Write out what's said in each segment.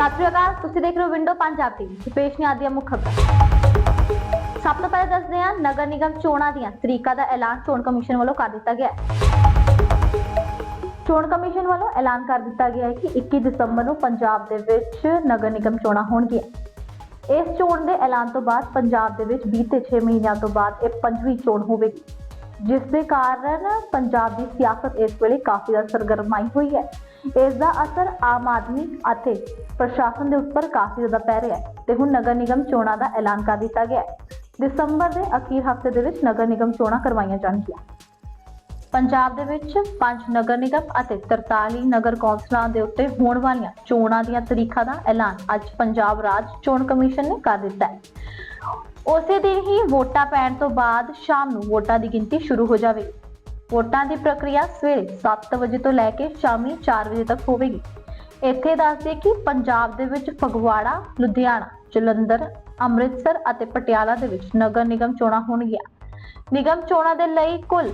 ਸਤਿ ਸ਼੍ਰੀ ਅਕਾਲ, ਤੁਸੀਂ ਦੇਖ ਰਹੇ ਹੋ ਵਿੰਡੋ ਪੰਜਾਬ ਪੇਸ਼ ਨੇ ਆਦੀਆਂ ਮੁੱਖ ਖਬਰਾਂ। ਸਭ ਤੋਂ ਪਹਿਲਾਂ ਦੱਸਦੇ ਹਾਂ, ਨਗਰ ਨਿਗਮ ਚੋਣਾਂ ਦੀਆਂ ਤਰੀਕਾਂ ਦਾ ਐਲਾਨ ਚੋਣ ਕਮਿਸ਼ਨ ਵੱਲੋਂ ਕਰ ਦਿੱਤਾ ਗਿਆ ਚੋਣ ਕਮਿਸ਼ਨ ਵੱਲੋਂ ਐਲਾਨ ਕਰ ਦਿੱਤਾ ਗਿਆ ਹੈ ਕਿ 21 ਦਸੰਬਰ ਨੂੰ ਪੰਜਾਬ ਦੇ ਵਿੱਚ ਨਗਰ ਨਿਗਮ ਚੋਣਾਂ ਹੋਣਗੀਆਂ। ਇਸ ਚੋਣ ਦੇ ਐਲਾਨ ਤੋਂ ਬਾਅਦ ਪੰਜਾਬ ਦੇ ਵਿੱਚ ਬੀਤੇ 6 ਮਹੀਨਿਆਂ ਤੋਂ ਬਾਅਦ ਇਹ ਪੰਜਵੀਂ ਚੋਣ ਹੋਵੇਗੀ। ਜਿਸ ਦੇ ਕਾਰਨ ਪੰਜਾਬ ਦੀ ਸਿਆਸਤ ਇਸ ਵੇਲੇ ਕਾਫੀ ਜ਼ਿਆਦਾ ਸਰਗਰਮਾਈ ਹੋਈ ਹੈ। ਇਸ ਦਾ ਅਸਰ ਆਮ ਆਦਮੀ ਅਤੇ ਪ੍ਰਸ਼ਾਸਨ ਦੇ ਉੱਪਰ ਕਾਫੀ ਜ਼ਿਆਦਾ ਪੈ ਰਿਹਾ ਹੈ ਤੇ ਹੁਣ ਨਗਰ ਨਿਗਮ ਚੋਣਾਂ ਦਾ ਐਲਾਨ ਕਰ ਦਿੱਤਾ ਗਿਆ ਹੈ। ਦਸੰਬਰ ਦੇ ਅਖੀਰ ਹਫ਼ਤੇ ਦੇ ਵਿੱਚ ਨਗਰ ਨਿਗਮ ਚੋਣਾਂ ਕਰਵਾਈਆਂ ਜਾਣਗੀਆਂ। ਪੰਜਾਬ ਦੇ ਵਿੱਚ ਪੰਜ ਨਗਰ ਨਿਗਮ ਅਤੇ 43 ਨਗਰ ਕੌਂਸਲਾਂ ਦੇ ਉੱਤੇ ਹੋਣ ਵਾਲੀਆਂ ਚੋਣਾਂ ਦੀਆਂ ਤਰੀਕਾਂ ਦਾ ਐਲਾਨ ਅੱਜ ਪੰਜਾਬ ਰਾਜ ਚੋਣ ਕਮਿਸ਼ਨ ਨੇ ਕਰ ਦਿੱਤਾ ਹੈ। ਉਸੇ ਦਿਨ ਹੀ ਵੋਟਾਂ ਪੈਣ ਤੋਂ ਬਾਅਦ ਸ਼ਾਮ ਨੂੰ ਵੋਟਾਂ ਦੀ ਗਿਣਤੀ ਸ਼ੁਰੂ ਹੋ ਜਾਵੇਗੀ। ਵੋਟਾਂ ਦੀ ਪ੍ਰਕਿਰਿਆ ਸਵੇਰੇ 7 ਵਜੇ ਤੋਂ ਲੈ ਕੇ ਸ਼ਾਮੀ 4 ਵਜੇ ਤੱਕ ਹੋਵੇਗੀ। ਇੱਥੇ ਦੱਸਦੇ ਕਿ ਪੰਜਾਬ ਦੇ ਵਿੱਚ ਫਗਵਾੜਾ, ਲੁਧਿਆਣਾ, ਜਲੰਧਰ, ਅੰਮ੍ਰਿਤਸਰ ਅਤੇ ਪਟਿਆਲਾ ਦੇ ਵਿੱਚ ਨਗਰ ਨਿਗਮ ਚੋਣਾਂ ਹੋਣਗੀਆਂ। ਨਿਗਮ ਚੋਣਾਂ ਦੇ ਲਈ ਕੁੱਲ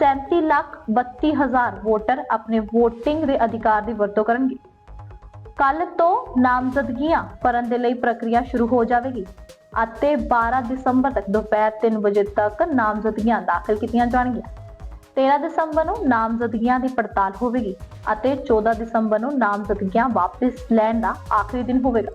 37 ਲੱਖ 32 ਹਜ਼ਾਰ ਵੋਟਰ ਆਪਣੇ VOTING ਦੇ ਅਧਿਕਾਰ ਦੀ ਵਰਤੋਂ ਕਰਨਗੇ। ਕੱਲ ਤੋਂ ਨਾਮਜ਼ਦਗੀਆਂ ਭਰਨ ਦੇ ਲਈ ਪ੍ਰਕਿਰਿਆ ਸ਼ੁਰੂ ਹੋ ਜਾਵੇਗੀ। ਅਤੇ 12 ਦਸੰਬਰ ਤੱਕ ਦੁਪਹਿਰ 3 ਵਜੇ ਤੱਕ ਨਾਮਜ਼ਦਗੀਆਂ ਦਾਖਲ ਕੀਤੀਆਂ ਜਾਣਗੀਆਂ। 13 ਦਸੰਬਰ ਨੂੰ ਨਾਮਜ਼ਦਗੀਆਂ ਦੀ ਪੜਤਾਲ ਹੋਵੇਗੀ ਅਤੇ 14 ਦਸੰਬਰ ਨੂੰ ਨਾਮਜ਼ਦਗੀਆਂ ਵਾਪਸ ਲੈਣ ਦਾ ਆਖਰੀ ਦਿਨ ਹੋਵੇਗਾ।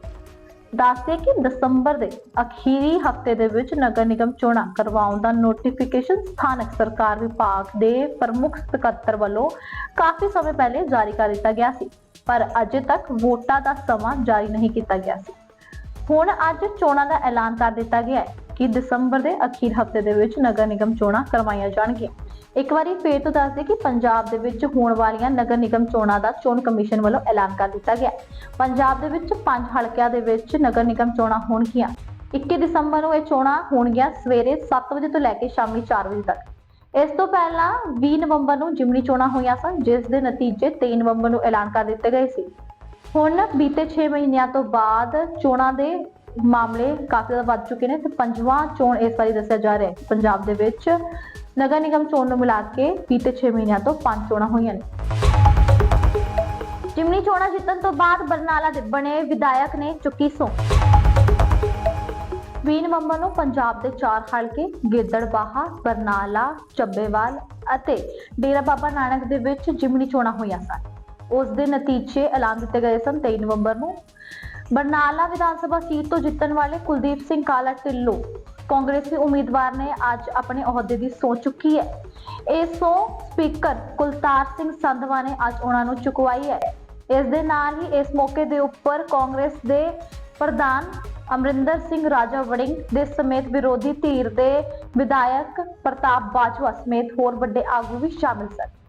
ਦੱਸਦੇ ਕਿ ਦਸੰਬਰ ਦੇ ਅਖੀਰੀ ਹਫ਼ਤੇ ਦੇ ਵਿੱਚ ਨਗਰ ਨਿਗਮ ਚੋਣਾਂ ਕਰਵਾਉਣ ਦਾ ਨੋਟੀਫਿਕੇਸ਼ਨ ਸਥਾਨਕ ਸਰਕਾਰ ਵਿਭਾਗ ਦੇ ਪ੍ਰਮੁੱਖ ਸਕੱਤਰ ਵੱਲੋਂ ਕਾਫੀ ਸਮੇਂ ਪਹਿਲੇ ਜਾਰੀ ਕਰ ਦਿੱਤਾ ਗਿਆ ਸੀ, ਪਰ ਅਜੇ ਤੱਕ ਵੋਟਾਂ ਦਾ ਸਮਾਂ ਜਾਰੀ ਨਹੀਂ ਕੀਤਾ ਗਿਆ ਸੀ। ਹੁਣ ਅੱਜ ਚੋਣਾਂ ਦਾ ਐਲਾਨ ਕਰ ਦਿੱਤਾ ਗਿਆ ਹੈ ਕਿ ਦਸੰਬਰ ਦੇ ਅਖੀਰ ਹਫ਼ਤੇ ਦੇ ਵਿੱਚ ਨਗਰ ਨਿਗਮ ਚੋਣਾਂ ਕਰਵਾਈਆਂ ਜਾਣਗੀਆਂ। ਇੱਕ ਵਾਰੀ ਫੇਰ ਤੋਂ ਦੱਸ ਦਈਏ ਕਿ ਪੰਜਾਬ ਦੇ ਵਿੱਚ ਹੋਣ ਵਾਲੀਆਂ ਨਗਰ ਨਿਗਮ ਚੋਣਾਂ ਦਾ ਚੋਣ ਕਮਿਸ਼ਨ ਵੱਲੋਂ ਐਲਾਨ ਕਰ ਦਿੱਤਾ ਗਿਆ ਪੰਜਾਬ ਦੇ ਵਿੱਚ ਪੰਜ ਹਲਕਿਆਂ ਦੇ ਵਿੱਚ ਨਗਰ ਨਿਗਮ ਚੋਣਾਂ ਹੋਣਗੀਆਂ। 21 ਦਸੰਬਰ ਨੂੰ ਇਹ ਚੋਣਾਂ ਹੋਣਗੀਆਂ ਸਵੇਰੇ 7 ਵਜੇ ਤੋਂ ਲੈ ਕੇ ਸ਼ਾਮੀ 4 ਵਜੇ ਤੱਕ। ਇਸ ਤੋਂ ਪਹਿਲਾਂ 20 ਨਵੰਬਰ ਨੂੰ ਜਿਮਨੀ ਚੋਣਾਂ ਹੋਈਆਂ ਸਨ, ਜਿਸ ਦੇ ਨਤੀਜੇ 23 ਨਵੰਬਰ ਨੂੰ ਐਲਾਨ ਕਰ ਦਿੱਤੇ ਗਏ ਸੀ। ਹੁਣ ਬੀਤੇ 6 ਮਹੀਨਿਆਂ ਤੋਂ ਬਾਅਦ ਚੋਣਾਂ ਦੇ ਮਾਮਲੇ ਕਾਫੀ ਜ਼ਿਆਦਾ ਵੱਧ ਚੁੱਕੇ ਨੇ ਤੇ ਪੰਜਵਾਂ ਚੋਣ ਇਸ ਵਾਰੀ ਦੱਸਿਆ ਜਾ ਰਿਹਾ ਹੈ। ਪੰਜਾਬ ਦੇ ਵਿੱਚ ਨਗਰ ਨਿਗਮ ਚੋਣ ਨੂੰ ਮਿਲਾ ਕੇ ਬੀਤੇ 6 ਮਹੀਨਿਆਂ ਤੋਂ ਪੰਜ ਚੋਣਾਂ ਹੋਈਆਂ ਨੇ। ਜਿਮਨੀ ਚੋਣਾਂ ਜਿੱਤਣ ਤੋਂ ਬਾਅਦ ਬਰਨਾਲਾ ਦੇ ਬਣੇ ਵਿਧਾਇਕ ਨੇ ਚੁੱਕੀ ਸੌਂ 20 ਨਵੰਬਰ ਨੂੰ ਪੰਜਾਬ ਦੇ ਚਾਰ ਹਲਕੇ ਗਿੱਦੜਬਾਹਾ, ਬਰਨਾਲਾ, ਚੱਬੇਵਾਲ ਅਤੇ ਡੇਰਾ ਬਾਬਾ ਨਾਨਕ ਦੇ ਵਿੱਚ ਜਿਮਨੀ ਚੋਣਾਂ ਹੋਈਆਂ ਸਨ। ਉਸ ਦੇ ਨਤੀਜੇ ਐਲਾਨ ਦਿੱਤੇ ਗਏ ਸਨ 23 ਨਵੰਬਰ ਨੂੰ। ਬਰਨਾਲਾ ਵਿਧਾਨ ਸਭਾ ਸੀਟ ਤੋਂ ਜਿੱਤਣ ਵਾਲੇ ਕੁਲਦੀਪ ਸਿੰਘ ਕਾਲਾ ਢਿੱਲੋਂ ਕਾਂਗਰਸੀ ਉਮੀਦਵਾਰ ਨੇ ਅੱਜ ਆਪਣੇ ਅਹੁਦੇ ਦੀ ਸਹੁੰ ਚੁੱਕੀ ਹੈ। ਇਸ ਤੋਂ ਸਪੀਕਰ ਕੁਲਤਾਰ ਸਿੰਘ ਸੰਧਵਾ ਨੇ ਅੱਜ ਉਹਨਾਂ ਨੂੰ ਚੁਕਵਾਈ ਹੈ। ਇਸ ਦੇ ਨਾਲ ਹੀ ਇਸ ਮੌਕੇ ਦੇ ਉੱਪਰ ਕਾਂਗਰਸ ਦੇ ਪ੍ਰਧਾਨ ਅਮਰਿੰਦਰ ਸਿੰਘ ਰਾਜਾ ਵੜਿੰਗ ਦੇ ਸਮੇਤ ਵਿਰੋਧੀ ਧਿਰ ਦੇ ਵਿਧਾਇਕ ਪ੍ਰਤਾਪ ਬਾਜਵਾ ਸਮੇਤ ਹੋਰ ਵੱਡੇ ਆਗੂ ਵੀ ਸ਼ਾਮਿਲ ਸਨ।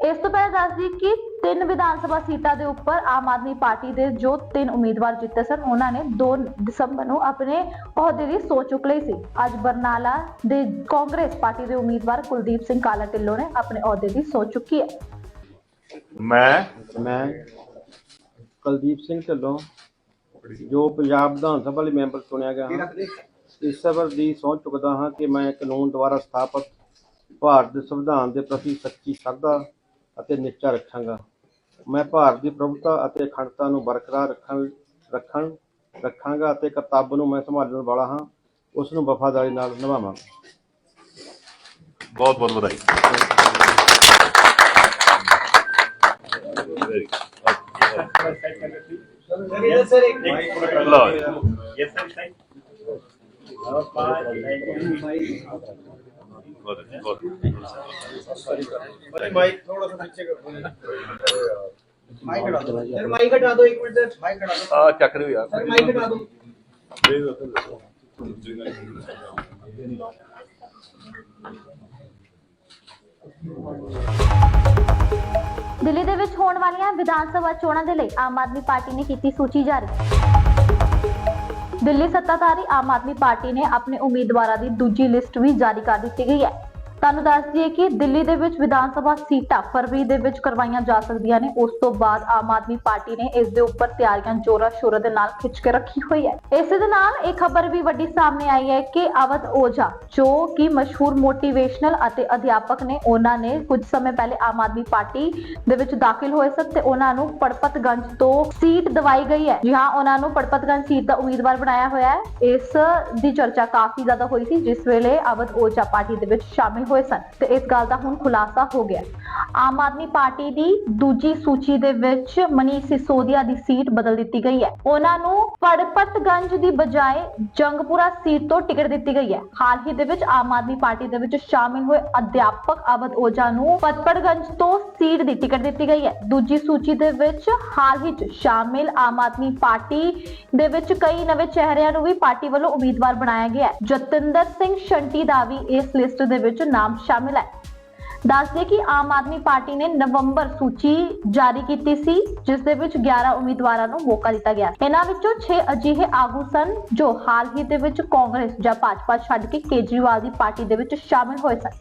ਇਸ ਤੋਂ ਪਹਿਲਾਂ ਦੱਸ ਦਈਏ ਕਿ ਤਿੰਨ ਵਿਧਾਨ ਸਭਾ ਸੀਟਾਂ ਦੇ ਉੱਪਰ ਆਮ ਆਦਮੀ ਪਾਰਟੀ ਦੇ ਜੋ ਤਿੰਨ ਉਮੀਦਵਾਰ ਜਿੱਤੇ ਸਨ ਉਹਨਾਂ ਨੇ 2 ਦਸੰਬਰ ਨੂੰ ਆਪਣੇ ਅਹੁਦੇ ਦੀ ਸੋਚ ਚੁੱਕ ਲਈ ਸੀ। ਅੱਜ ਬਰਨਾਲਾ ਦੇ ਕਾਂਗਰਸ ਪਾਰਟੀ ਦੇ ਉਮੀਦਵਾਰ ਕੁਲਦੀਪ ਸਿੰਘ ਕਾਲਾ ਢਿੱਲੋਂ ਨੇ ਆਪਣੇ ਅਹੁਦੇ ਦੀ ਸੋਚ ਚੁੱਕੀ ਹੈ। ਮੈਂ? ਮੈਂ ਕੁਲਦੀਪ ਸਿੰਘ ਢਿੱਲੋਂ ਜੋ ਪੰਜਾਬ ਵਿਧਾਨ ਸਭਾ ਲਈ ਮੈਂਬਰ ਚੁਣਿਆ ਗਿਆ ਹਾਂ ਇਸ ਸਬਰ ਦੀ ਸਹੁੰ ਚੁੱਕਦਾ ਹਾਂ ਕਿ ਮੈਂ ਕਾਨੂੰਨ ਦੁਆਰਾ ਸਥਾਪਿਤ ਭਾਰਤ ਦੇ ਸੰਵਿਧਾਨ ਦੇ ਪ੍ਰਤੀ ਸੱਚੀ ਸ਼ਰਧਾ ਅਤੇ ਨਿਸ਼ਚਾ ਰੱਖਾਂਗਾ ਮੈਂ ਭਾਰਤ ਦੀ ਪ੍ਰਭੁਤਾ ਅਤੇ ਅਖੰਡਤਾ ਨੂੰ ਬਰਕਰਾਰ ਰੱਖਣ ਰੱਖਣ ਰੱਖਾਂਗਾ ਅਤੇ ਕਰਤੱਵ ਨੂੰ ਮੈਂ ਸੰਭਾਲਣ ਵਾਲਾ ਹਾਂ ਉਸ ਨੂੰ ਵਫਾਦਾਰੀ ਨਾਲ ਨਿਭਾਵਾਂਗਾ ਬਹੁਤ ਬਹੁਤ ਵਧਾਈ ਲਓ ਜੀ। ਬਹੁਤ ਅੱਛਾ, ਬਹੁਤ ਅੱਛਾ। माइक थोड़ा सा नीचे कर माइक हटा दो सर माइक हटा दो एक मिनट सर माइक हटा दो ਆ ਚੱਕ ਰਹੇ ਯਾਰ सर माइक हटा दो ਦਿੱਲੀ ਦੇ ਵਿੱਚ ਹੋਣ ਵਾਲੀਆਂ ਵਿਧਾਨ ਸਭਾ ਚੋਣਾਂ ਦੇ ਲਈ ਆਮ ਆਦਮੀ ਪਾਰਟੀ ਨੇ ਕੀਤੀ ਸੂਚੀ ਜਾਰੀ ਦਿੱਲੀ ਸੱਤਾਧਾਰੀ ਆਮ ਆਦਮੀ ਪਾਰਟੀ ਨੇ ਆਪਣੇ ਉਮੀਦਵਾਰਾਂ ਦੀ ਦੂਜੀ ਲਿਸਟ ਵੀ ਜਾਰੀ ਕਰ ਦਿੱਤੀ ਗਈ ਹੈ। ਤੁਹਾਨੂੰ ਦੱਸ ਦਈਏ ਕਿ ਦਿੱਲੀ ਦੇ ਵਿੱਚ ਵਿਧਾਨ ਸਭਾ ਸੀਟਾਂ ਫਰਵਰੀ ਦੇ ਵਿੱਚ ਕਰਵਾਈਆਂ ਜਾ ਸਕਦੀਆਂ ਨੇ। ਉਸ ਤੋਂ ਬਾਅਦ ਆਮ ਆਦਮੀ ਪਾਰਟੀ ਨੇ ਇਸ ਦੇ ਉੱਪਰ ਤਿਆਰੀਆਂ ਜੋਰਾਂ ਸ਼ੋਰਾਂ ਦੇ ਨਾਲ ਖਿੱਚ ਕੇ ਰੱਖੀ ਹੋਈ ਹੈ। ਇਸੇ ਦੇ ਨਾਲ ਇਹ ਖਬਰ ਵੀ ਵੱਡੀ ਸਾਹਮਣੇ ਆਈ ਹੈ ਕਿ ਅਵਧ ਓਝਾ ਜੋ ਕਿ ਮਸ਼ਹੂਰ ਮੋਟੀਵੇਸ਼ਨਲ ਅਤੇ ਅਧਿਆਪਕ ਨੇ, ਉਹਨਾਂ ਨੇ ਕੁਝ ਸਮੇਂ ਪਹਿਲੇ ਆਮ ਆਦਮੀ ਪਾਰਟੀ ਦੇ ਵਿੱਚ ਦਾਖਲ ਹੋਏ ਸਨ ਤੇ ਉਹਨਾਂ ਨੂੰ ਪੜਪਤਗੰਜ ਤੋਂ ਸੀਟ ਦਵਾਈ ਗਈ ਹੈ। ਜੀ ਹਾਂ, ਉਹਨਾਂ ਨੂੰ ਪੜਪਤਗੰਜ ਸੀਟ ਦਾ ਉਮੀਦਵਾਰ ਬਣਾਇਆ ਹੋਇਆ ਹੈ। ਇਸ ਦੀ ਚਰਚਾ ਕਾਫੀ ਜ਼ਿਆਦਾ ਹੋਈ ਸੀ, ਜਿਸ ਵੇਲੇ ਅਵਧ ਓਝਾ ਪਾਰਟੀ ਦੇ ਵਿੱਚ ਸ਼ਾਮਿਲ ਹੋਏ ਸਨ ਤੇ ਇਸ ਗੱਲ ਦਾ ਹੁਣ ਖੁਲਾਸਾ ਹੋ ਗਿਆ। ਆਮ ਆਦਮੀ ਪਾਰਟੀ ਦੀ ਦੂਜੀ ਸੂਚੀ ਦੇ ਵਿੱਚ ਮਨੀਸ਼ ਸਿਸੋਦੀਆ ਦੀ ਸੀਟ ਬਦਲ ਦਿੱਤੀ ਗਈ ਹੈ। ਉਹਨਾਂ ਨੂੰ ਪੜਪਤਗੰਜ ਦੀ ਬਜਾਏ ਜੰਗਪੁਰਾ ਸੀਟ ਤੋਂ ਟਿਕਟ ਦਿੱਤੀ ਗਈ ਹੈ। ਹਾਲ ਹੀ ਦੇ ਵਿੱਚ ਆਮ ਆਦਮੀ ਪਾਰਟੀ ਦੇ ਵਿੱਚ ਸ਼ਾਮਿਲ ਹੋਏ ਅਧਿਆਪਕ ਅਵਧ ਓਝਾ ਨੂੰ ਪਤਪੜਗੰਜ ਤੋਂ ਸੀਟ ਦੀ ਟਿਕਟ ਦਿੱਤੀ ਗਈ ਹੈ। ਦੂਜੀ ਸੂਚੀ ਦੇ ਵਿੱਚ ਹਾਲ ਹੀ 'ਚ ਸ਼ਾਮਿਲ ਆਮ ਆਦਮੀ ਪਾਰਟੀ ਦੇ ਵਿੱਚ ਕਈ ਨਵੇਂ ਚਿਹਰਿਆਂ ਨੂੰ ਵੀ ਪਾਰਟੀ ਵੱਲੋਂ ਉਮੀਦਵਾਰ ਬਣਾਇਆ ਗਿਆ ਹੈ। ਜਤਿੰਦਰ ਸਿੰਘ ਸ਼ੰਟੀ ਦਾ ਵੀ ਇਸ ਲਿਸਟ ਦੇ ਵਿੱਚ ਨਾਮ ਸ਼ਾਮਿਲ ਹੈ। ਦੱਸਦੇ ਕਿ ਆਮ ਆਦਮੀ ਪਾਰਟੀ ਨੇ ਨਵੰਬਰ ਸੂਚੀ ਜਾਰੀ ਕੀਤੀ ਸੀ, ਜਿਸ ਦੇ ਵਿੱਚ 11 ਉਮੀਦਵਾਰਾਂ ਨੂੰ ਮੌਕਾ ਦਿੱਤਾ ਗਿਆ। ਇਹਨਾਂ ਵਿੱਚੋਂ 6 ਅਜਿਹੇ ਆਗੂ ਸਨ, ਜੋ ਹਾਲ ਹੀ ਦੇ ਵਿੱਚ ਕਾਂਗਰਸ ਜਾਂ ਭਾਜਪਾ ਛੱਡ ਕੇ ਕੇਜਰੀਵਾਲ ਦੀ ਪਾਰਟੀ ਦੇ ਵਿੱਚ ਸ਼ਾਮਿਲ ਹੋਏ ਸਨ।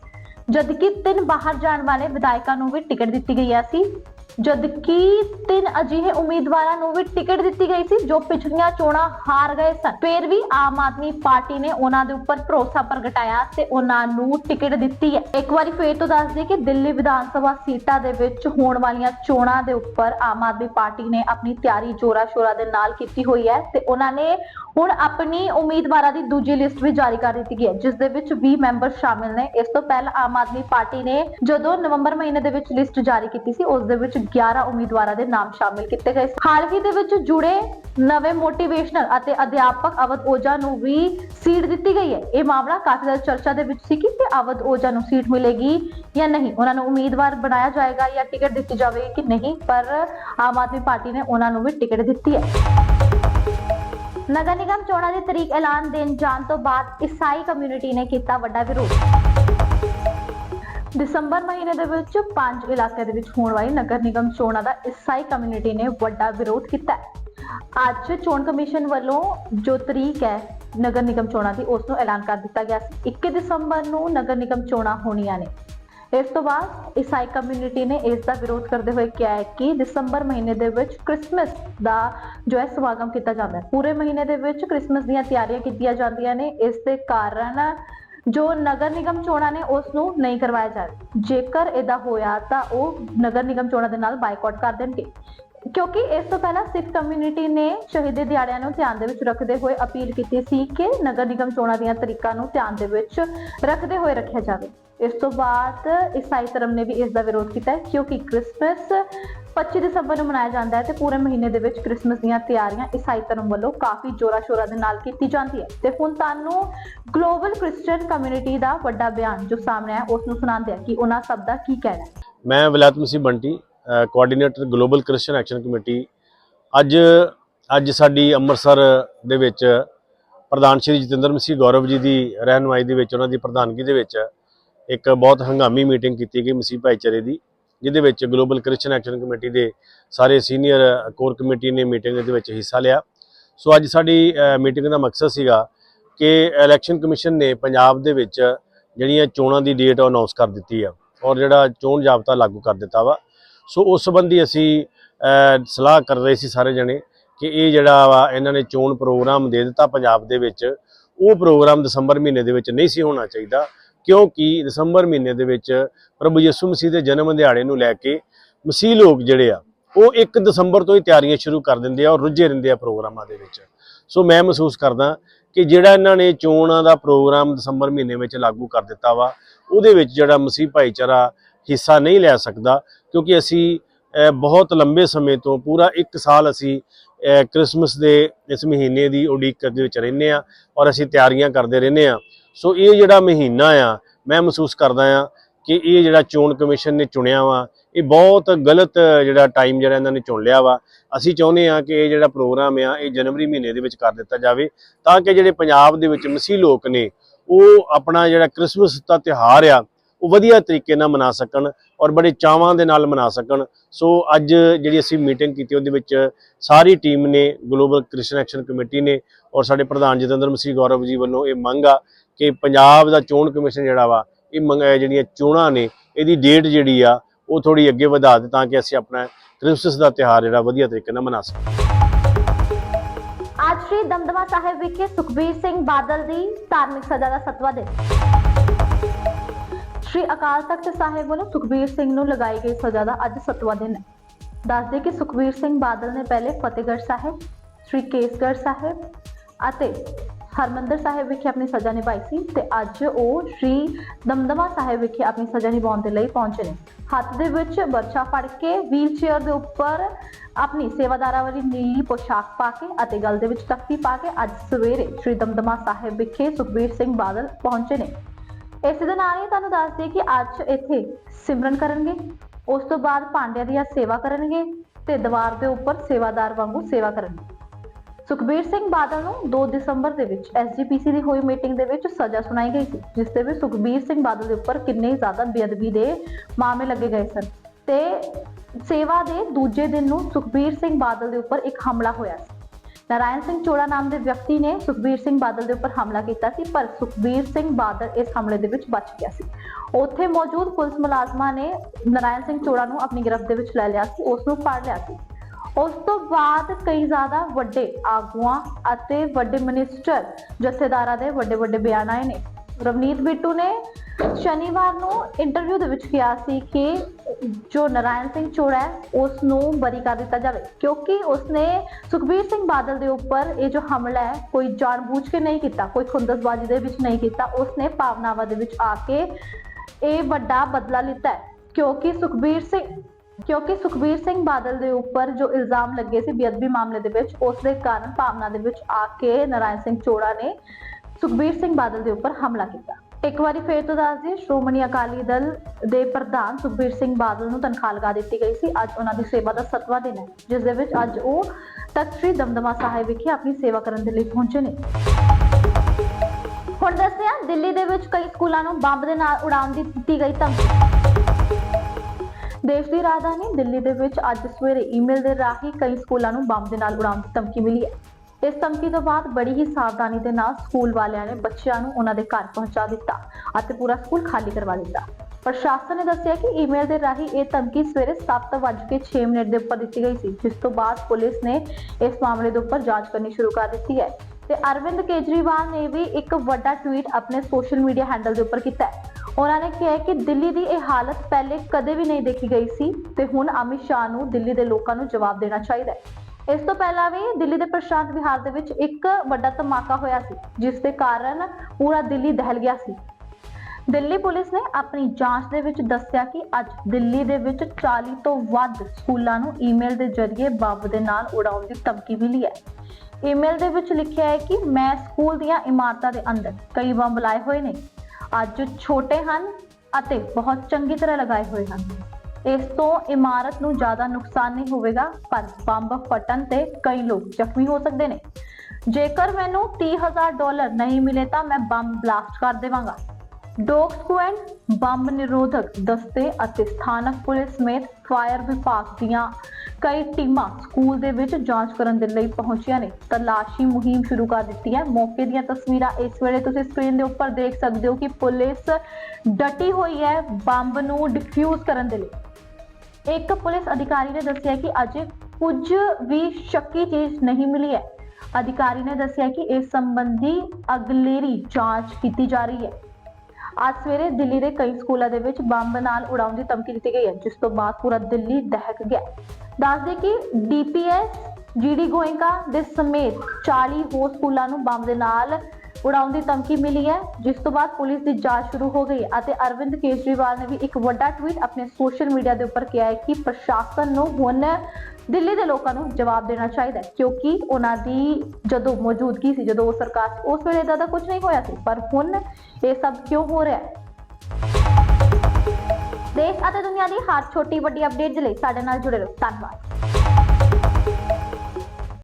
ਜਦਕਿ ਤਿੰਨ ਬਾਹਰ ਜਾਣ ਵਾਲੇ ਵਿਧਾਇਕਾਂ ਨੂੰ ਵੀ ਟਿਕਟ ਦਿੱਤੀ ਗਈ ਸੀ। ਜਦਕਿ ਤਿੰਨ ਅਜਿਹੇ ਉਮੀਦਵਾਰਾਂ ਨੂੰ ਵੀ ਟਿਕਟ ਦਿੱਤੀ ਗਈ ਸੀ, ਜੋ ਪਿਛਲੀਆਂ ਚੋਣਾਂ ਹਾਰ ਗਏ ਸਨ। ਫਿਰ ਵੀ ਆਮ ਆਦਮੀ ਪਾਰਟੀ ਨੇ ਉਹਨਾਂ ਦੇ ਉੱਪਰ ਭਰੋਸਾ ਪ੍ਰਗਟਾਇਆ ਤੇ ਉਹਨਾਂ ਨੂੰ ਟਿਕਟ ਦਿੱਤੀ ਹੈ। ਇੱਕ ਵਾਰੀ ਫੇਰ ਤੋਂ ਦੱਸ ਦਈਏ ਕਿ ਦਿੱਲੀ ਵਿਧਾਨ ਸਭਾ ਸੀਟਾਂ ਦੇ ਵਿੱਚ ਹੋਣ ਵਾਲੀਆਂ ਚੋਣਾਂ ਦੇ ਉੱਪਰ ਆਮ ਆਦਮੀ ਪਾਰਟੀ ਨੇ ਆਪਣੀ ਤਿਆਰੀ ਜੋਰਾ ਸ਼ੋਰਾ ਦੇ ਨਾਲ ਕੀਤੀ ਹੋਈ ਹੈ ਤੇ ਉਹਨਾਂ ਨੇ ਹੁਣ ਆਪਣੀ ਉਮੀਦਵਾਰਾਂ ਦੀ ਦੂਜੀ ਲਿਸਟ ਵੀ ਜਾਰੀ ਕਰ ਦਿੱਤੀ ਗਈ ਹੈ, ਜਿਸ ਦੇ ਵਿੱਚ 20 ਮੈਂਬਰ ਸ਼ਾਮਿਲ ਨੇ। ਇਸ ਤੋਂ ਪਹਿਲਾਂ ਆਮ ਆਦਮੀ ਪਾਰਟੀ ਨੇ ਜਦੋਂ ਨਵੰਬਰ ਮਹੀਨੇ ਦੇ ਵਿੱਚ ਲਿਸਟ ਜਾਰੀ ਕੀਤੀ ਸੀ, ਉਸ ਦੇ ਵਿੱਚ 11 ਉਮੀਦਵਾਰਾਂ ਦੇ ਨਾਮ ਸ਼ਾਮਿਲ ਕੀਤੇ ਗਏ ਹਾਲ ਹੀ ਦੇ ਵਿੱਚ ਜੁੜੇ ਨਵੇਂ ਮੋਟੀਵੇਸ਼ਨਲ ਅਤੇ ਅਧਿਆਪਕ ਅਵਧ ਓਝਾ ਨੂੰ ਵੀ ਸੀਟ ਦਿੱਤੀ ਗਈ ਹੈ। ਇਹ ਮਾਮਲਾ ਕਾਫੀ ਜ਼ਿਆਦਾ ਚਰਚਾ ਦੇ ਵਿੱਚ ਸੀ ਕਿ ਅਵਧ ਓਝਾ ਨੂੰ ਸੀਟ ਮਿਲੇਗੀ ਜਾਂ ਨਹੀਂ। ਉਹਨਾਂ ਨੂੰ ਉਮੀਦਵਾਰ ਬਣਾਇਆ ਜਾਏਗਾ ਜਾਂ ਟਿਕਟ ਦਿੱਤੀ ਜਾਵੇਗੀ ਕਿ ਨਹੀਂ, ਪਰ ਆਮ ਆਦਮੀ ਪਾਰਟੀ ਨੇ ਉਹਨਾਂ ਨੂੰ ਵੀ ਟਿਕਟ ਦਿੱਤੀ ਹੈ। ਨਗਰ ਨਿਗਮ ਚੋਣਾਂ ਦੀ ਤਰੀਕ ਐਲਾਨ ਦੇਣ ਜਾਣ ਤੋਂ ਬਾਅਦ ਈਸਾਈ ਕਮਿਊਨਿਟੀ ਨੇ ਕੀਤਾ ਵੱਡਾ ਵਿਰੋਧ। ਦਸੰਬਰ ਮਹੀਨੇ ਦੇ ਵਿੱਚ ਪੰਜ ਇਲਾਕਿਆਂ ਦੇ ਵਿੱਚ ਹੋਣ ਵਾਲੀ ਨਗਰ ਨਿਗਮ ਚੋਣਾਂ ਦਾ ਈਸਾਈ ਕਮਿਊਨਿਟੀ ਨੇ ਵੱਡਾ ਵਿਰੋਧ ਕੀਤਾ ਅੱਜ ਚੋਣ ਕਮਿਸ਼ਨ ਵੱਲੋਂ ਜੋ ਤਰੀਕ ਹੈ, ਨਗਰ ਨਿਗਮ ਚੋਣਾਂ ਦੀ ਉਸ ਨੂੰ ਐਲਾਨ ਕਰ ਦਿੱਤਾ ਗਿਆ ਸੀ। 21 ਦਸੰਬਰ ਨੂੰ ਨਗਰ ਨਿਗਮ ਚੋਣਾਂ ਹੋਣੀਆਂ ਨੇ। ਇਸ ਤੋਂ ਬਾਅਦ ਈਸਾਈ ਕਮਿਊਨਿਟੀ ਨੇ ਇਸ ਦਾ ਵਿਰੋਧ ਕਰਦੇ ਹੋਏ ਕਿਹਾ ਹੈ ਕਿ ਦਸੰਬਰ ਮਹੀਨੇ ਦੇ ਵਿੱਚ ਕ੍ਰਿਸਮਸ ਦਾ ਜੋ ਹੈ ਸਮਾਗਮ ਕੀਤਾ ਜਾਂਦਾ ਹੈ। ਪੂਰੇ ਮਹੀਨੇ ਦੇ ਵਿੱਚ ਕ੍ਰਿਸਮਸ ਦੀਆਂ ਤਿਆਰੀਆਂ ਕੀਤੀਆਂ ਜਾਂਦੀਆਂ ਨੇ। ਇਸ ਦੇ ਕਾਰਨ ਜੋ ਨਗਰ ਨਿਗਮ ਚੋਣਾਂ ਨੇ ਉਸ ਨੂੰ ਨਹੀਂ ਕਰਵਾਇਆ ਜਾਵੇ ਜੇਕਰ ਇਹਦਾ ਹੋਇਆ ਤਾਂ ਉਹ ਨਗਰ ਨਿਗਮ ਚੋਣਾਂ ਦੇ ਨਾਲ ਬਾਈਕਾਟ ਕਰ ਦੇਣਗੇ। ਕਿਉਂਕਿ ਇਸ ਤੋਂ ਪਹਿਲਾਂ ਸਿੱਖ ਕਮਿਊਨਿਟੀ ਨੇ ਸ਼ਹੀਦੀ ਦਿਹਾੜਿਆਂ ਨੂੰ ਧਿਆਨ ਦੇ ਵਿੱਚ ਰੱਖਦੇ ਹੋਏ ਅਪੀਲ ਕੀਤੀ ਸੀ ਕਿ ਨਗਰ ਨਿਗਮ ਚੋਣਾਂ ਦੀਆਂ ਤਰੀਕਾਂ ਨੂੰ ਧਿਆਨ ਦੇ ਵਿੱਚ ਰੱਖਦੇ ਹੋਏ ਰੱਖਿਆ ਜਾਵੇ। ਇਸ ਤੋਂ ਬਾਅਦ ਈਸਾਈ ਧਰਮ ਨੇ ਵੀ ਇਸ ਦਾ ਵਿਰੋਧ ਕੀਤਾ ਕਿਉਂਕਿ ਕ੍ਰਿਸਮਸ 25 ਦਸੰਬਰ ਨੂੰ ਮਨਾਇਆ ਜਾਂਦਾ ਹੈ ਤੇ ਪੂਰੇ ਮਹੀਨੇ ਦੇ ਵਿੱਚ ਕ੍ਰਿਸਮਸ ਦੀਆਂ ਤਿਆਰੀਆਂ ਈਸਾਈ ਧਰਮ ਵੱਲੋਂ ਕਾਫੀ ਜੋਰਾ ਸ਼ੋਰਾ ਦੇ ਨਾਲ ਕੀਤੀ ਜਾਂਦੀ ਹੈ। ਤੇ ਹੁਣ ਤੁਹਾਨੂੰ ਗਲੋਬਲ ਕ੍ਰਿਸਚੀਅਨ ਕਮਿਊਨਿਟੀ ਦਾ ਵੱਡਾ ਬਿਆਨ ਜੋ ਸਾਹਮਣੇ ਆਇਆ, ਉਸ ਨੂੰ ਸੁਣਾਉਂਦੇ ਆ ਕਿ ਉਹਨਾਂ ਸਭ ਦਾ ਕੀ ਕਹਿਣਾ ਹੈ। ਮੈਂ Vilayat Masih Bunty coordinator global Christian action committee ਅੱਜ ਅੱਜ ਸਾਡੀ ਅੰਮ੍ਰਿਤਸਰ ਦੇ ਵਿੱਚ ਪ੍ਰਧਾਨ ਸ਼੍ਰੀ ਜਤਿੰਦਰ ਮਸੀਹ ਗੌਰਵ ਜੀ ਦੀ ਰਹਿਨੁਮਾਈ ਦੇ ਵਿੱਚ, ਉਹਨਾਂ ਦੀ ਪ੍ਰਧਾਨਗੀ ਦੇ ਵਿੱਚ ਇੱਕ ਬਹੁਤ ਹੰਗਾਮੀ ਮੀਟਿੰਗ ਕੀਤੀ ਗਈ ਮਸੀਹ ਭਾਈਚਾਰੇ ਦੀ, ਜਿਹਦੇ ਵਿੱਚ ਗਲੋਬਲ ਕ੍ਰਿਸਚੀਅਨ ਐਕਸ਼ਨ ਕਮੇਟੀ ਦੇ ਸਾਰੇ ਸੀਨੀਅਰ ਕੋਰ ਕਮੇਟੀ ਨੇ ਮੀਟਿੰਗ ਦੇ ਵਿੱਚ ਹਿੱਸਾ ਲਿਆ। ਸੋ ਅੱਜ ਸਾਡੀ ਮੀਟਿੰਗ ਦਾ ਮਕਸਦ ਸੀਗਾ ਕਿ ਇਲੈਕਸ਼ਨ ਕਮਿਸ਼ਨ ਨੇ ਪੰਜਾਬ ਦੇ ਵਿੱਚ ਜਿਹੜੀਆਂ ਚੋਣਾਂ ਦੀ ਡੇਟ ਅਨਾਉਂਸ ਕਰ ਦਿੱਤੀ ਆ ਔਰ ਜਿਹੜਾ ਚੋਣ ਜਾਬਤਾ ਲਾਗੂ ਕਰ ਦਿੱਤਾ ਵਾ। ਸੋ ਉਸ ਸੰਬੰਧੀ ਅਸੀਂ ਸਲਾਹ ਕਰ ਰਹੇ ਸੀ ਸਾਰੇ ਜਣੇ ਕਿ ਇਹ ਜਿਹੜਾ ਵਾ, ਇਹਨਾਂ ਨੇ ਚੋਣ ਪ੍ਰੋਗਰਾਮ ਦੇ ਦਿੱਤਾ ਪੰਜਾਬ ਦੇ ਵਿੱਚ, ਉਹ ਪ੍ਰੋਗਰਾਮ ਦਸੰਬਰ ਮਹੀਨੇ ਦੇ ਵਿੱਚ ਨਹੀਂ ਸੀ ਹੋਣਾ ਚਾਹੀਦਾ। ਕਿਉਂਕਿ ਦਸੰਬਰ ਮਹੀਨੇ ਦੇ ਵਿੱਚ ਪ੍ਰਭੂ ਯਿਸੂ ਮਸੀਹ ਦੇ ਜਨਮ ਦਿਹਾੜੇ ਨੂੰ ਲੈ ਕੇ ਮਸੀਹ ਲੋਕ ਜਿਹੜੇ ਆ ਉਹ 1 ਦਸੰਬਰ ਤੋਂ ਹੀ ਤਿਆਰੀਆਂ ਸ਼ੁਰੂ ਕਰ ਦਿੰਦੇ ਆ ਔਰ ਰੁੱਝੇ ਰਹਿੰਦੇ ਆ ਪ੍ਰੋਗਰਾਮਾਂ ਦੇ ਵਿੱਚ। ਸੋ ਮੈਂ ਮਹਿਸੂਸ ਕਰਦਾ ਕਿ ਜਿਹੜਾ ਇਹਨਾਂ ਨੇ ਚੋਣਾਂ ਦਾ ਪ੍ਰੋਗਰਾਮ ਦਸੰਬਰ ਮਹੀਨੇ ਵਿੱਚ ਲਾਗੂ ਕਰ ਦਿੱਤਾ ਵਾ ਉਹਦੇ ਵਿੱਚ ਜਿਹੜਾ ਮਸੀਹ ਭਾਈਚਾਰਾ ਹਿੱਸਾ ਨਹੀਂ ਲੈ ਸਕਦਾ ਕਿਉਂਕਿ ਅਸੀਂ ਬਹੁਤ ਲੰਬੇ ਸਮੇਂ ਤੋਂ ਪੂਰਾ 1 ਸਾਲ ਅਸੀਂ ਅਹ, ਕ੍ਰਿਸਮਸ ਦੇ ਇਸ ਮਹੀਨੇ ਦੀ ਉਡੀਕ ਦੇ ਵਿੱਚ ਰਹਿੰਦੇ ਆ ਔਰ ਅਸੀਂ ਤਿਆਰੀਆਂ ਕਰਦੇ ਰਹਿੰਦੇ ਆ। ਸੋ ਇਹ ਜਿਹੜਾ ਮਹੀਨਾ ਆ, ਮੈਂ ਮਹਿਸੂਸ ਕਰਦਾ ਆ ਕਿ ਇਹ ਜਿਹੜਾ ਚੋਣ ਕਮਿਸ਼ਨ ਨੇ ਚੁਣਿਆ ਵਾ, ਇਹ ਬਹੁਤ ਗਲਤ ਜਿਹੜਾ ਟਾਈਮ ਜਿਹੜਾ ਇਹਨਾਂ ਨੇ ਚੁਣ ਲਿਆ ਵਾ। ਅਸੀਂ ਚਾਹੁੰਦੇ ਆ ਕਿ ਇਹ ਜਿਹੜਾ ਪ੍ਰੋਗਰਾਮ ਆ, ਇਹ ਜਨਵਰੀ ਮਹੀਨੇ ਦੇ ਵਿੱਚ ਕਰ ਦਿੱਤਾ ਜਾਵੇ ਤਾਂ ਕਿ ਜਿਹੜੇ ਪੰਜਾਬ ਦੇ ਵਿੱਚ ਮਸੀਹ ਲੋਕ ਨੇ, ਉਹ ਆਪਣਾ ਜਿਹੜਾ ਕ੍ਰਿਸਮਸ ਦਾ ਤਿਉਹਾਰ ਆ, ਉਹ ਵਧੀਆ ਤਰੀਕੇ ਨਾਲ ਮਨਾ ਸਕਣ ਔਰ ਬੜੇ ਚਾਵਾਂ ਦੇ ਨਾਲ ਮਨਾ ਸਕਣ। ਸੋ ਅੱਜ ਜਿਹੜੀ ਅਸੀਂ ਮੀਟਿੰਗ ਕੀਤੀ, ਉਹਦੇ ਵਿੱਚ ਸਾਰੀ ਟੀਮ ਨੇ ਗਲੋਬਲ ਕ੍ਰਿਸਚੀਅਨ ਐਕਸ਼ਨ ਕਮੇਟੀ ਨੇ ਔਰ ਸਾਡੇ ਪ੍ਰਧਾਨ ਜਤਿੰਦਰ ਮਸੀਹ ਗੌਰਵ ਜੀ ਵੱਲੋਂ ਇਹ ਮੰਗ ਆ ਕਿ ਪੰਜਾਬ ਦਾ ਚੋਣ ਕਮਿਸ਼ਨ ਜਿਹੜਾ ਵਾ, ਇਹ ਜਿਹੜੀਆਂ ਚੋਣਾਂ ਨੇ, ਇਹਦੀ ਡੇਟ ਜਿਹੜੀ ਆ, ਉਹ ਥੋੜੀ ਅੱਗੇ ਵਧਾ ਦੇ ਤਾਂ ਕਿ ਅਸੀਂ ਆਪਣਾ ਕ੍ਰਿਸਮਸ ਦਾ ਤਿਉਹਾਰ ਜਿਹੜਾ ਵਧੀਆ ਤਰੀਕੇ ਨਾਲ ਮਨਾ ਸਕੀਏ। ਅੱਜ ਸ਼੍ਰੀ ਦਮਦਮਾ ਸਾਹਿਬ ਵਿਖੇ ਸੁਖਬੀਰ ਸਿੰਘ ਬਾਦਲ ਦੀ ਧਾਰਮਿਕ ਸਜ਼ਾ ਦਾ ਸਤਵਾ ਦਿਨ। ਸ਼੍ਰੀ ਅਕਾਲ ਤਖਤ ਸਾਹਿਬ ਵੱਲੋਂ ਸੁਖਬੀਰ ਸਿੰਘ ਨੂੰ ਲਗਾਈ ਗਈ ਸਜ਼ਾ ਦਾ ਅੱਜ ਸਤਵਾ ਦਿਨ ਹੈ। ਦੱਸਦੇ ਕਿ ਸੁਖਬੀਰ ਸਿੰਘ ਬਾਦਲ ਨੇ ਪਹਿਲੇ ਫਤਿਹਗੜ੍ਹ ਸਾਹਿਬ, ਸ਼੍ਰੀ ਕੇਸਗੜ੍ਹ ਸਾਹਿਬ ਅਤੇ ਹਰਮੰਦਰ ਸਾਹਿਬ ਵਿਖੇ ਆਪਣੀ ਸਜ਼ਾ ਨਿਭਾਈ ਸੀ ਤੇ ਅੱਜ ਉਹ ਸ਼੍ਰੀ ਦਮਦਮਾ ਸਾਹਿਬ ਵਿਖੇ ਆਪਣੀ ਸਜ਼ਾ ਨਿਭਾਉਣ ਦੇ ਲਈ ਪਹੁੰਚੇ ਨੇ। ਹੱਥ ਦੇ ਵਿੱਚ ਬਰਛਾ ਫੜ ਕੇ ਵੀਲਚੇਅਰ ਦੇ ਉੱਪਰ ਆਪਣੀ ਸੇਵਾਦਾਰਾਂ ਵਾਲੀ ਨੀਲੀ ਪੋਸ਼ਾਕ ਪਾ ਕੇ ਅਤੇ ਗਲ ਦੇ ਵਿੱਚ ਤਖਤੀ ਪਾ ਕੇ ਅੱਜ ਸਵੇਰੇ ਸ਼੍ਰੀ ਦਮਦਮਾ ਸਾਹਿਬ ਵਿਖੇ ਸੁਖਬੀਰ ਸਿੰਘ ਬਾਦਲ ਪਹੁੰਚੇ ਨੇ। ਇਸ ਦੇ ਨਾਲ ਹੀ ਤੁਹਾਨੂੰ ਦੱਸ ਦਈਏ ਕਿ ਅੱਜ ਇੱਥੇ ਸਿਮਰਨ ਕਰਨਗੇ, ਉਸ ਤੋਂ ਬਾਅਦ ਭਾਂਡਿਆਂ ਦੀ ਸੇਵਾ ਕਰਨਗੇ ਤੇ ਦੀਵਾਰ ਦੇ ਉੱਪਰ ਸੇਵਾਦਾਰ ਵਾਂਗੂ ਸੇਵਾ ਕਰਨਗੇ। ਸੁਖਬੀਰ ਸਿੰਘ ਬਾਦਲ ਨੂੰ 2 ਦਸੰਬਰ ਦੇ ਵਿੱਚ ਐਸਜੀਪੀਸੀ ਦੀ ਹੋਈ ਮੀਟਿੰਗ ਦੇ ਵਿੱਚ ਸਜ਼ਾ ਸੁਣਾਈ ਗਈ ਸੀ, ਜਿਸ ਦੇ ਵਿੱਚ ਸੁਖਬੀਰ ਸਿੰਘ ਬਾਦਲ ਦੇ ਉੱਪਰ ਕਿੰਨੇ ਜ਼ਿਆਦਾ ਬੇਅਦਬੀ ਦੇ ਮਾਮਲੇ ਲੱਗੇ ਗਏ ਸਨ। ਤੇ ਸੇਵਾ ਦੇ ਦੂਜੇ ਦਿਨ ਨੂੰ ਸੁਖਬੀਰ ਸਿੰਘ ਬਾਦਲ ਦੇ ਉੱਪਰ ਇੱਕ ਹਮਲਾ ਹੋਇਆ ਸੀ। ਨਾਰਾਇਣ ਸਿੰਘ ਚੋੜਾ ਨਾਮ ਦੇ ਵਿਅਕਤੀ ਨੇ ਸੁਖਬੀਰ ਸਿੰਘ ਬਾਦਲ ਦੇ ਉੱਪਰ ਹਮਲਾ ਕੀਤਾ ਸੀ, ਪਰ ਸੁਖਬੀਰ ਸਿੰਘ ਬਾਦਲ ਇਸ ਹਮਲੇ ਦੇ ਵਿੱਚ ਬਚ ਗਿਆ ਸੀ। ਉੱਥੇ ਮੌਜੂਦ ਪੁਲਿਸ ਮੁਲਾਜ਼ਮਾਂ ਨੇ ਨਾਰਾਇਣ ਸਿੰਘ ਚੋੜਾ ਨੂੰ ਆਪਣੀ ਗ੍ਰਿਫਤ ਦੇ ਵਿੱਚ ਲੈ ਲਿਆ ਸੀ, ਉਸ ਨੂੰ ਫੜ ਲਿਆ ਸੀ। ਉਸ ਤੋਂ ਬਾਅਦ ਕਈ ਜ਼ਿਆਦਾ ਵੱਡੇ ਆਗੂਆਂ ਅਤੇ ਵੱਡੇ ਮਿਨਿਸਟਰ ਜਥੇਦਾਰਾਂ ਦੇ ਵੱਡੇ ਵੱਡੇ ਬਿਆਨ ਆਏ ਨੇ। ਰਵਨੀਤ ਬਿੱਟੂ ਨੇ ਸ਼ਨੀਵਾਰ ਨੂੰ ਇੰਟਰਵਿਊ ਦੇ ਵਿੱਚ ਕਿਹਾ ਸੀ ਕਿ ਜੋ ਨਾਰਾਇਣ ਸਿੰਘ ਚੋੜਾ ਹੈ, ਉਸ ਨੂੰ ਬਰੀ ਕਰ ਦਿੱਤਾ ਜਾਵੇ, ਕਿਉਂਕਿ ਉਸਨੇ ਸੁਖਬੀਰ ਸਿੰਘ ਬਾਦਲ ਦੇ ਉੱਪਰ ਇਹ ਜੋ ਹਮਲਾ ਹੈ, ਕੋਈ ਜਾਣਬੁੱਝ ਕੇ ਨਹੀਂ ਕੀਤਾ, ਕੋਈ ਖੁੰਦਸਬਾਜ਼ੀ ਦੇ ਵਿੱਚ ਨਹੀਂ ਕੀਤਾ। ਉਸਨੇ ਭਾਵਨਾਵਾਂ ਦੇ ਵਿੱਚ ਆ ਕੇ ਇਹ ਵੱਡਾ ਬਦਲਾ ਲਿੱਤਾ ਹੈ, ਕਿਉਂਕਿ ਸੁਖਬੀਰ ਸਿੰਘ ਕਿਉਂਕਿ ਸੁਖਬੀਰ ਸਿੰਘ ਬਾਦਲ ਦੇ ਉੱਪਰ ਜੋ ਇਲਜ਼ਾਮ ਲੱਗੇ ਸੀ ਬੇਅਦਬੀ ਮਾਮਲੇ ਦੇ ਵਿੱਚ, ਉਸ ਦੇ ਕਾਰਨ ਭਾਵਨਾ ਦੇ ਵਿੱਚ ਆ ਕੇ ਨਾਰਾਇਣ ਸਿੰਘ ਚੋੜਾ ਨੇ ਸੁਖਬੀਰ ਸਿੰਘ ਬਾਦਲ ਦੇ ਉੱਪਰ ਹਮਲਾ ਕੀਤਾ। ਇੱਕ ਵਾਰੀ ਫੇਰ ਤੋਂ ਦੱਸ ਦਈਏ, ਸ਼੍ਰੋਮਣੀ ਅਕਾਲੀ ਦਲ ਦੇ ਪ੍ਰਧਾਨ ਸੁਖਬੀਰ ਸਿੰਘ ਬਾਦਲ ਨੂੰ ਤਨਖਾਹ ਲਗਾ ਦਿੱਤੀ ਗਈ ਸੀ। ਅੱਜ ਉਹਨਾਂ ਦੀ ਸੇਵਾ ਦਾ 7ਵਾਂ ਦਿਨ ਹੈ, ਜਿਸ ਦੇ ਵਿੱਚ ਅੱਜ ਉਹ ਤਖਤ ਸ੍ਰੀ ਦਮਦਮਾ ਸਾਹਿਬ ਵਿਖੇ ਆਪਣੀ ਸੇਵਾ ਕਰਨ ਦੇ ਲਈ ਪਹੁੰਚੇ ਨੇ। ਹੁਣ ਦੱਸਦੇ ਹਾਂ, ਦਿੱਲੀ ਦੇ ਵਿੱਚ ਕਈ ਸਕੂਲਾਂ ਨੂੰ ਬੰਬ ਦੇ ਨਾਲ ਉਡਾਉਣ ਦੀ ਦਿੱਤੀ ਗਈ ਧਮਕੀ। ਦੇਸ਼ ਦੀ ਰਾਜਧਾਨੀ ਦਿੱਲੀ ਦੇ ਵਿੱਚ ਅੱਜ ਸਵੇਰੇ ਈਮੇਲ ਦੇ ਰਾਹੀਂ ਕਈ ਸਕੂਲਾਂ ਨੂੰ ਬੰਬ ਦੇ ਨਾਲ ਉਡਾਉਣ ਦੀ ਧਮਕੀ ਮਿਲੀ ਹੈ। ਇਸ ਧਮਕੀ ਤੋਂ ਬਾਅਦ ਬੜੀ ਹੀ ਸਾਵਧਾਨੀ ਦੇ ਨਾਲ ਸਕੂਲ ਵਾਲਿਆਂ ਨੇ ਬੱਚਿਆਂ ਨੂੰ ਉਹਨਾਂ ਦੇ ਘਰ ਪਹੁੰਚਾ ਦਿੱਤਾ ਅਤੇ ਪੂਰਾ ਸਕੂਲ ਖਾਲੀ ਕਰਵਾ ਦਿੱਤਾ। ਪ੍ਰਸ਼ਾਸਨ ਨੇ ਦੱਸਿਆ ਕਿ ਈਮੇਲ ਦੇ ਰਾਹੀਂ ਇਹ ਧਮਕੀ ਸਵੇਰੇ 7:06 ਮਿੰਟ ਦੇ ਉੱਪਰ ਦਿੱਤੀ ਗਈ ਸੀ, ਜਿਸ ਤੋਂ ਬਾਅਦ ਪੁਲਿਸ ਨੇ ਇਸ ਮਾਮਲੇ ਦੇ ਉੱਪਰ ਜਾਂਚ ਕਰਨੀ ਸ਼ੁਰੂ ਕਰ ਦਿੱਤੀ ਹੈ। ਤੇ ਅਰਵਿੰਦ ਕੇਜਰੀਵਾਲ ਨੇ ਵੀ ਇੱਕ ਵੱਡਾ ਟਵੀਟ ਆਪਣੇ ਸੋਸ਼ਲ ਮੀਡੀਆ ਹੈਂਡਲ ਦੇ ਉੱਪਰ ਕੀਤਾ ਹੈ। ਉਹਨਾਂ ਨੇ ਕਿਹਾ ਕਿ ਦਿੱਲੀ ਦੀ ਇਹ ਹਾਲਤ ਪਹਿਲੇ ਕਦੇ ਵੀ ਨਹੀਂ ਦੇਖੀ ਗਈ ਸੀ ਤੇ ਹੁਣ ਅਮਿਤ ਸ਼ਾਹ ਨੂੰ ਦਿੱਲੀ ਦੇ ਲੋਕਾਂ ਨੂੰ ਜਵਾਬ ਦੇਣਾ ਚਾਹੀਦਾ ਹੈ। ਇਸ ਤੋਂ ਪਹਿਲਾਂ ਵੀ ਦਿੱਲੀ ਦੇ ਪ੍ਰਸ਼ਾਂਤ ਵਿਹਾਰ ਦੇ ਵਿੱਚ ਇੱਕ ਵੱਡਾ ਧਮਾਕਾ ਹੋਇਆ ਸੀ, ਜਿਸ ਦੇ ਕਾਰਨ ਪੂਰਾ ਦਿੱਲੀ ਦਹਿਲ ਗਿਆ ਸੀ। ਦਿੱਲੀ ਪੁਲਿਸ ਨੇ ਆਪਣੀ ਜਾਂਚ ਦੇ ਵਿੱਚ ਦੱਸਿਆ ਕਿ ਅੱਜ ਦਿੱਲੀ ਦੇ ਵਿੱਚ 40 ਤੋਂ ਵੱਧ ਸਕੂਲਾਂ ਨੂੰ ਈਮੇਲ ਦੇ ਜ਼ਰੀਏ ਬੰਬ ਦੇ ਨਾਲ ਉਡਾਉਣ ਦੀ ਧਮਕੀ ਮਿਲੀ ਹੈ। ਈਮੇਲ ਦੇ ਵਿੱਚ ਲਿਖਿਆ ਹੈ ਕਿ ਮੈਂ ਸਕੂਲ ਦੀਆਂ ਇਮਾਰਤਾਂ ਦੇ ਅੰਦਰ ਕਈ ਬੰਬ ਲਾਏ ਹੋਏ ਨੇ। ਅੱਜ ਛੋਟੇ ਹਨ ਅਤੇ ਬਹੁਤ ਚੰਗੀ ਤਰ੍ਹਾਂ ਲਗਾਏ ਹੋਏ ਹਨ। ਇਸ ਤੋਂ ਇਮਾਰਤ ਨੂੰ ਜ਼ਿਆਦਾ ਨੁਕਸਾਨ ਨਹੀਂ ਹੋਵੇਗਾ, ਪਰ ਬੰਬ ਫਟਣ ਤੇ ਕਈ ਲੋਕ ਜ਼ਖਮੀ ਹੋ ਸਕਦੇ ਨੇ। ਜੇਕਰ ਮੈਨੂੰ 30000 ਡਾਲਰ ਨਹੀਂ ਮਿਲੇ ਤਾਂ ਮੈਂ ਬੰਬ ਬਲਾਸਟ ਕਰ ਦੇਵਾਂਗਾ। ਡੌਗ ਸਕੁਐਡ, ਬੰਬ ਨਿਰੋਧਕ ਦਸਤੇ ਅਤੇ ਸਥਾਨਕ ਪੁਲਿਸ ਸਮੇਤ ਫਾਇਰ ਵਿਭਾਗ ਦੀਆਂ ਕਈ ਟੀਮਾਂ ਸਕੂਲ ਦੇ ਵਿੱਚ ਜਾਂਚ ਕਰਨ ਦੇ ਲਈ ਪਹੁੰਚੀਆਂ ਨੇ। ਤਲਾਸ਼ੀ ਮੁਹਿੰਮ ਸ਼ੁਰੂ ਕਰ ਦਿੱਤੀ ਹੈ। ਮੌਕੇ ਦੀਆਂ ਤਸਵੀਰਾਂ ਇਸ ਵੇਲੇ ਤੁਸੀਂ ਸਕਰੀਨ ਦੇ ਉੱਪਰ ਦੇਖ ਸਕਦੇ ਹੋ ਕਿ ਪੁਲਿਸ ਡਟੀ ਹੋਈ ਹੈ ਬੰਬ ਨੂੰ ਡਿਫਿਊਜ਼ ਕਰਨ ਦੇ ਲਈ। ਇੱਕ ਪੁਲਿਸ ਅਧਿਕਾਰੀ ਨੇ ਦੱਸਿਆ ਕਿ ਅਜੇ ਕੁਝ ਵੀ ਸ਼ੱਕੀ ਚੀਜ਼ ਨਹੀਂ ਮਿਲੀ ਹੈ। ਅਧਿਕਾਰੀ ਨੇ ਦੱਸਿਆ ਕਿ ਇਸ ਸੰਬੰਧੀ ਅਗਲੇਰੀ ਜਾਂਚ ਕੀਤੀ ਜਾ ਰਹੀ ਹੈ। ਅੱਜ ਸਵੇਰੇ ਦਿੱਲੀ ਦੇ ਕਈ ਸਕੂਲਾਂ ਦੇ ਵਿੱਚ ਬੰਬ ਨਾਲ ਉਡਾਉਣ ਦੀ ਧਮਕੀ ਦਿੱਤੀ ਗਈ ਹੈ, ਜਿਸ ਤੋਂ ਬਾਅਦ ਪੂਰਾ ਦਿੱਲੀ ਦਹਿਕ ਗਿਆ ਦੱਸਦੇ ਕਿ ਡੀਪੀਐਸ ਜੀਡੀ ਗੋਇੰਕਾ ਦੇ ਸਮੇਤ 40 ਹੋਰ ਸਕੂਲਾਂ ਨੂੰ ਬੰਬ ਦੇ ਨਾਲ ਉਡਾਉਣ ਦੀ ਧਮਕੀ ਮਿਲੀ ਹੈ, ਜਿਸ ਤੋਂ ਬਾਅਦ ਪੁਲਿਸ ਦੀ ਜਾਂਚ ਸ਼ੁਰੂ ਹੋ ਗਈ ਅਤੇ ਅਰਵਿੰਦ ਕੇਜਰੀਵਾਲ ਨੇ ਵੀ ਇੱਕ ਵੱਡਾ ਟਵੀਟ ਆਪਣੇ ਸੋਸ਼ਲ ਮੀਡੀਆ ਦੇ ਉੱਪਰ ਕਿਹਾ ਹੈ ਕਿ ਪ੍ਰਸ਼ਾਸਨ ਨੂੰ ਹੁਣ ਦਿੱਲੀ ਦੇ ਲੋਕਾਂ ਨੂੰ ਜਵਾਬ ਦੇਣਾ ਚਾਹੀਦਾ ਹੈ, ਕਿਉਂਕਿ ਉਹਨਾਂ ਦੀ ਜਦੋਂ ਮੌਜੂਦਗੀ ਸੀ, ਜਦੋਂ ਉਹ ਸਰਕਾਰ ਉਸ ਵੇਲੇ ਦਾ ਕੁਝ ਨਹੀਂ ਹੋਇਆ ਸੀ, ਪਰ ਹੁਣ ਇਹ ਸਭ ਕਿਉਂ ਹੋ ਰਿਹਾ ਹੈ? ਦੇਸ਼ ਅਤੇ ਦੁਨੀਆ ਦੀ ਹਰ ਛੋਟੀ ਵੱਡੀ ਅਪਡੇਟ ਦੇ ਲਈ ਸਾਡੇ ਨਾਲ ਜੁੜੇ ਰਹੋ, ਧੰਨਵਾਦ।